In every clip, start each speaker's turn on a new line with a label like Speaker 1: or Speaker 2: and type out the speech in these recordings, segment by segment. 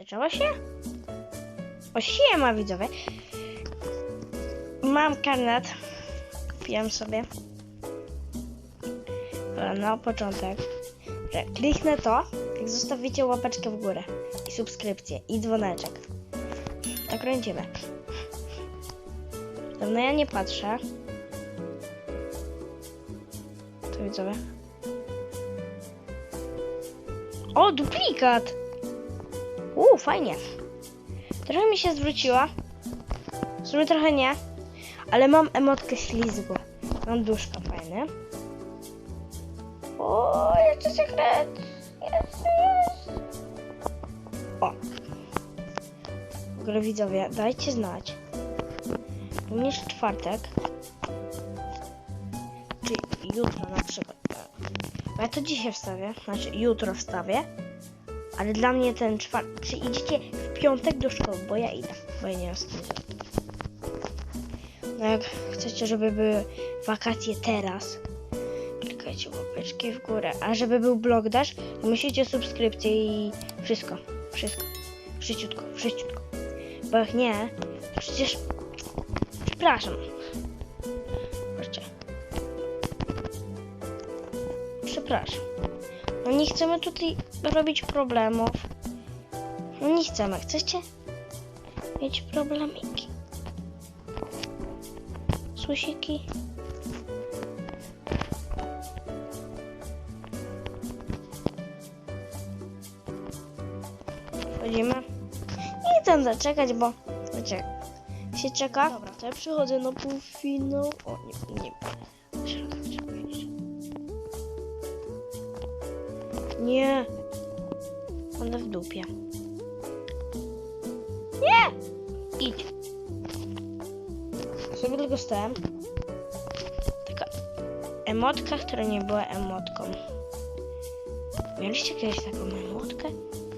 Speaker 1: Zaczęło się? O siema widzowie. Mam karnet. Kupiłem sobie. Ale na początek, że kliknę to, jak zostawicie łapeczkę w górę i subskrypcję i dzwoneczek. To kręcimy. Dawno ja nie patrzę. To widzowie. O, duplikat! Uuu, fajnie. Trochę mi się zwróciła. W sumie trochę nie. Ale mam emotkę ślizgu. Mam duszka fajny. O, jeszcze sekret. Jest, jest. O. W ogóle widzowie, dajcie znać. Bo mnie czwartek. Czy jutro na przykład. Bo ja to dzisiaj wstawię. Znaczy jutro wstawię. Ale dla mnie ten czwartek. Czy idziecie w piątek do szkoły? Bo ja idę. Bo ja nie mam. No jak chcecie, żeby były wakacje teraz, klikajcie łapeczki w górę. A żeby był blog dash, to musicie subskrypcję i wszystko. Wszystko. Wszyściutko, wszyściutko. Bo jak nie, przecież... Przepraszam. Przepraszam. No nie chcemy tutaj robić problemów. No nie chcemy. Chcecie mieć problemiki? Susiki? Wchodzimy. Nie chcę zaczekać, bo wiecie, się czeka. Dobra, to ja przychodzę na półfinał. O, nie, nie. Nie. One w dupie. Nie! Idź. Sobie tylko stałem. Taka emotka, która nie była emotką. Mieliście kiedyś taką emotkę?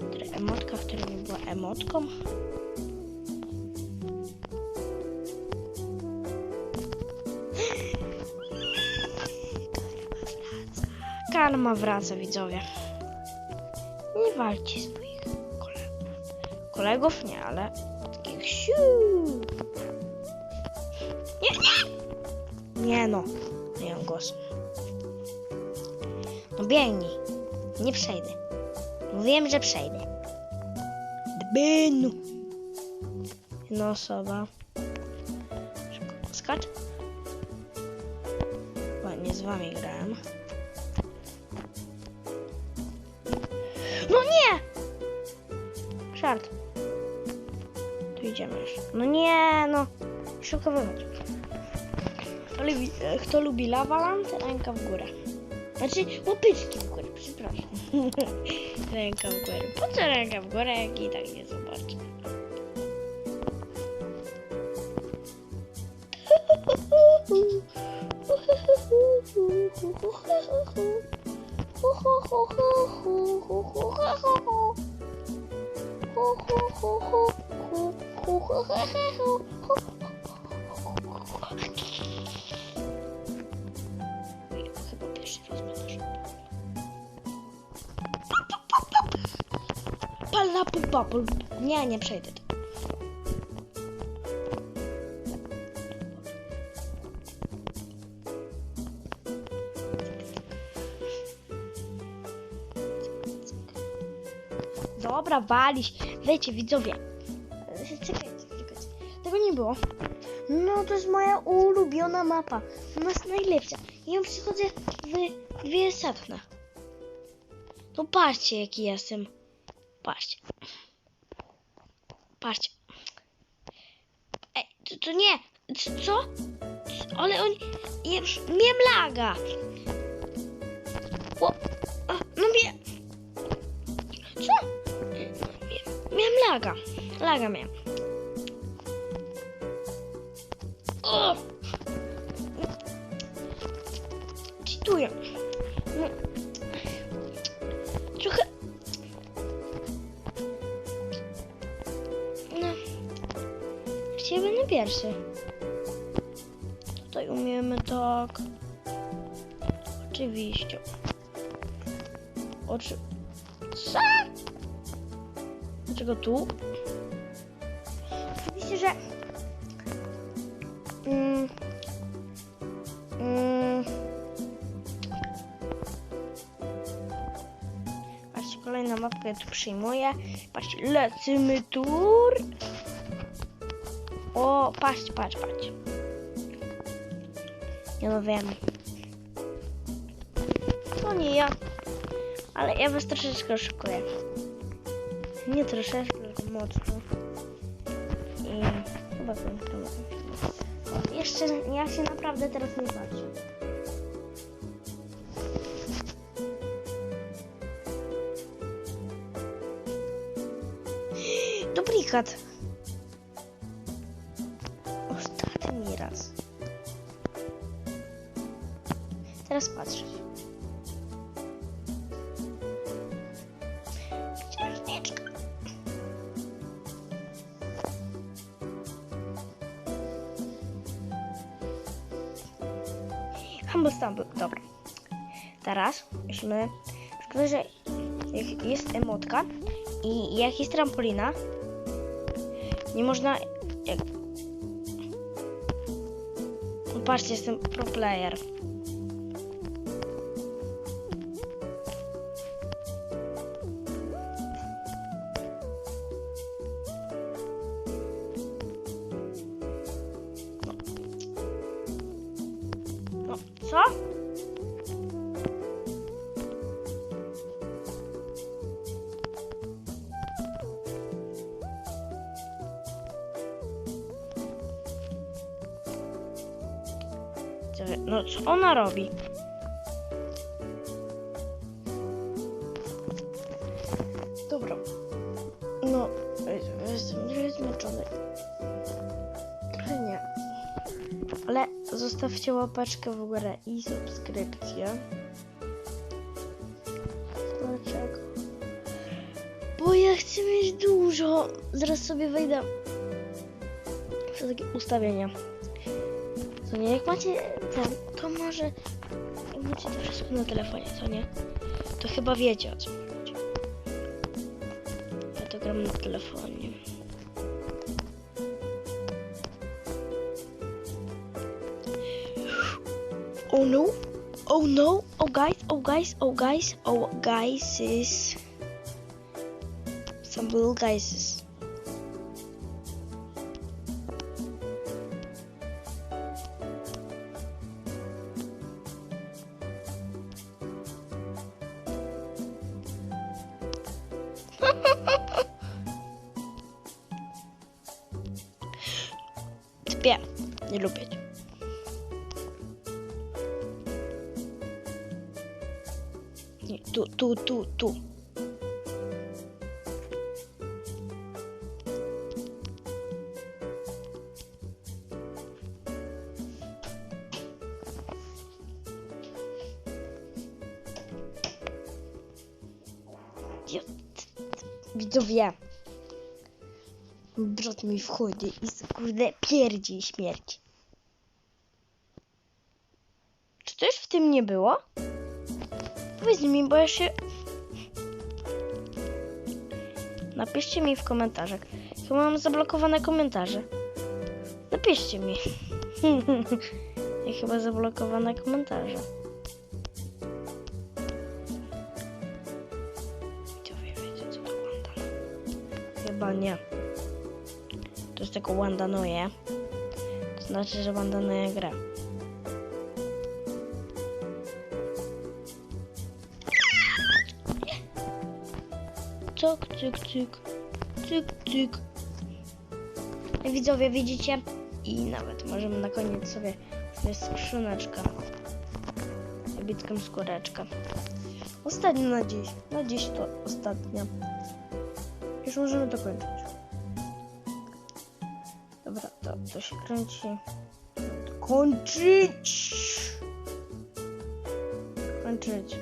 Speaker 1: Która, emotka, która nie była emotką? Karma wraca, widzowie. Nie walcie swoich kolegów. Kolegów nie, ale takich siu. Nie, nie! Nie no, nie mam głosu. No biegnij. Nie przejdę. Mówiłem, że przejdę. Dbynu. Jedna osoba. Szybko skacz. Ładnie z wami grałem. No nie! Żart. Tu idziemy już. No nie, no. Szybko wychodź. Kto lubi, e, kto lubi Lavaland, ręka w górę. Znaczy łapyczki w górę, przepraszam. ręka w górę. Po co ręka w górę, jak i tak nie zobaczę? Chyba pierwszy raz będę Pala pupapul. Nie, nie przejdę to. Dobra, walić. Wiecie, widzowie. Czekajcie, czekajcie. Tego nie było. No, to jest moja ulubiona mapa. Ona jest najlepsza. Ja ją przychodzę w dwie setne. No patrzcie, jaki jestem. Patrzcie. Patrzcie. Ej, to, to nie. Co? Ale on... Ja już miałem laga. O, laga. Laga miałem. O! Czytuję. No. Trochę... No. Chciałbym będę pierwszy. Tutaj umiemy tak. Oczywiście. Oczy... Co? Dlaczego tu? Oczywiście, że... Mm, mm, patrzcie, kolejna mapka ja tu przyjmuję. Patrzcie, lecimy tur. O, patrzcie, patrz, patrz. Ja no wiem. To nie ja. Ale ja was troszeczkę oszukuję. Nie troszeczkę, tylko mocno. I chyba kończę. O, Jeszcze ja się naprawdę teraz nie patrzę. Duplikat. Ostatni raz. Teraz patrzę. Humble Stumble, dobra. Teraz musimy, szkoda, że jest emotka i jak jest trampolina, nie można, jak... Patrzcie, jestem pro player. Co- No, co ona robi? Dobra. No, jestem zmęczony. Trochę nie. Ale zostawcie łapeczkę w górę i subskrypcję. Dlaczego? Bo ja chcę mieć dużo. Zaraz sobie wejdę w takie ustawienia. Nie? Jak macie ten, to może jak macie to wszystko na telefonie, co nie? To chyba wiecie o co chodzi. Ja to gram na telefonie. Oh no. Oh no. Oh guys. Oh guys. Oh guys. Oh guys is some little guys is. Typie. Nie lubię cię. Nie, tu, tu, tu, tu. Ja- Widzowie. Brzot mi wchodzi i s- kurde pierdzi i śmierci. Czy coś w tym nie było? Powiedz mi, bo ja się... Napiszcie mi w komentarzach. Chyba mam zablokowane komentarze. Napiszcie mi. ja chyba zablokowane komentarze. Chyba nie. To jest tylko Wanda Noje. To znaczy, że Wanda Noje gra. Cyk, cyk, cyk. Cyk, cyk. Widzowie, widzicie? I nawet możemy na koniec sobie sobie skrzyneczka. Bitką skóreczkę. Ostatnia na dziś. Na dziś to ostatnia. Już możemy to kończyć. Dobra, to, to się kręci. Kończyć! Kończyć.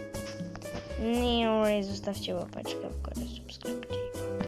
Speaker 1: Nie, zostawcie łapeczkę w górę.